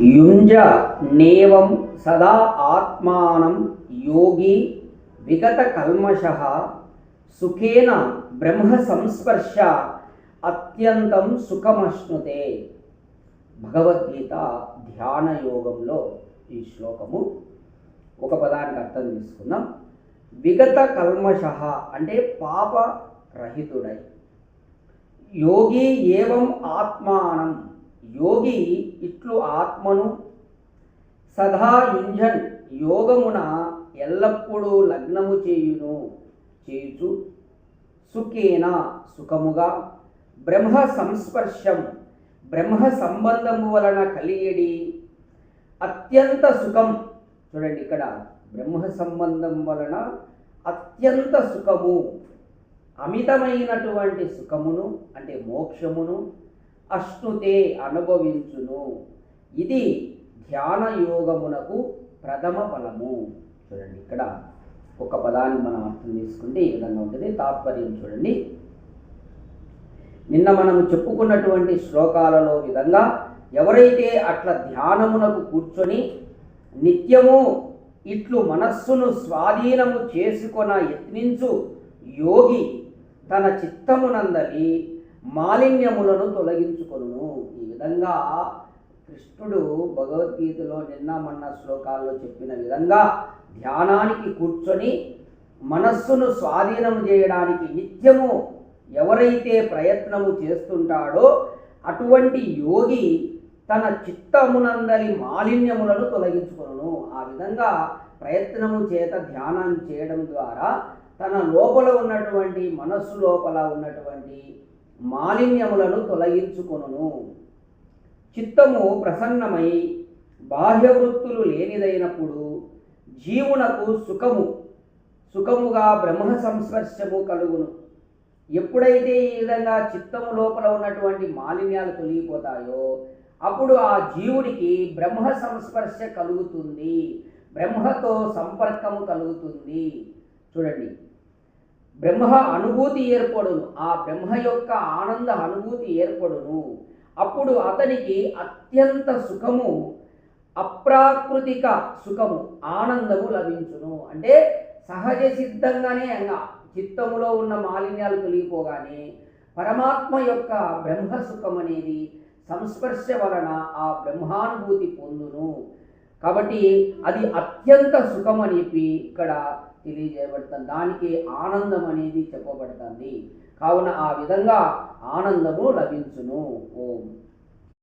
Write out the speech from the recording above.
యుంజ నేవం సదా ఆత్మానం యోగి విగత కల్మష సుఖేన బ్రహ్మ సంస్పర్శ అత్యంతం సుఖమశ్నుతే. భగవద్గీత ధ్యాన యోగంలో ఈ శ్లోకము ఒక పదానికి అర్థం తీసుకుందాం. విగత కల్మష అంటే పాప రహితుడై యోగి ఏవం ఆత్మానం. యోగి ఇట్లు ఆత్మను సదా యుంజన్ యోగమున ఎల్లప్పుడూ లగ్నము చేయును. చేయుచు సుఖేన సుఖముగా బ్రహ్మ సంస్పర్శం బ్రహ్మ సంబంధము వలన కలిగేడి అత్యంత సుఖం. చూడండి ఇక్కడ బ్రహ్మ సంబంధం వలన అత్యంత సుఖము అమితమైనటువంటి సుఖమును అంటే మోక్షమును అశ్నుతే అనుభవించును. ఇది ధ్యాన యోగమునకు ప్రథమ ఫలము. చూడండి ఇక్కడ ఒక పదాన్ని మనం అర్థం చేసుకుంటే ఈ విధంగా ఉంటుంది? తాత్పర్యం చూడండి. నిన్న మనం చెప్పుకున్నటువంటి శ్లోకాలలో విధంగా ఎవరైతే అట్లా ధ్యానమునకు కూర్చొని నిత్యము ఇట్లు మనస్సును స్వాధీనము చేసుకొన యత్నించు యోగి తన చిత్తమునందలి మాలిన్యములను తొలగించుకొను ఈ విధంగా కృష్ణుడు భగవద్గీతలో నిన్న మొన్న శ్లోకాల్లో చెప్పిన విధంగా ధ్యానానికి కూర్చొని మనస్సును స్వాధీనం చేయడానికి నిత్యము ఎవరైతే ప్రయత్నము చేస్తుంటాడో అటువంటి యోగి తన చిత్తమునందరి మాలిన్యములను తొలగించుకొను ఆ విధంగా ప్రయత్నము చేత ధ్యానం చేయడం ద్వారా తన లోపల ఉన్నటువంటి మనస్సు లోపల ఉన్నటువంటి మాలిన్యములను తొలగించుకొనును. చిత్తము ప్రసన్నమై బాహ్య వృత్తులు లేనిదైనప్పుడు జీవునకు సుఖము సుఖముగా బ్రహ్మ సంస్పర్శము కలుగును. ఎప్పుడైతే ఈ విధంగా చిత్తము లోపల ఉన్నటువంటి మాలిన్యాలు తొలగిపోతాయో అప్పుడు ఆ జీవుడికి బ్రహ్మ సంస్పర్శ కలుగుతుంది బ్రహ్మతో సంపర్కము కలుగుతుంది. చూడండి బ్రహ్మ అనుభూతి ఏర్పడును. ఆ బ్రహ్మ యొక్క ఆనంద అనుభూతి ఏర్పడును. అప్పుడు అతనికి అత్యంత సుఖము అప్రాకృతిక సుఖము ఆనందము లభించును. అంటే సహజ సిద్ధంగానే చిత్తములో ఉన్న మాలిన్యాలు తొలగిపోగానే పరమాత్మ యొక్క బ్రహ్మ సుఖం అనేది సంస్పర్శ వలన ఆ బ్రహ్మానుభూతి పొందును. కాబట్టి అది అత్యంత సుఖం అని చెప్పి ఇక్కడ తెలియజేయబడుతుంది. దానికి ఆనందం అనేది చెప్పబడుతుంది. కావున ఆ విధంగా ఆనందము లభించును. ఓం.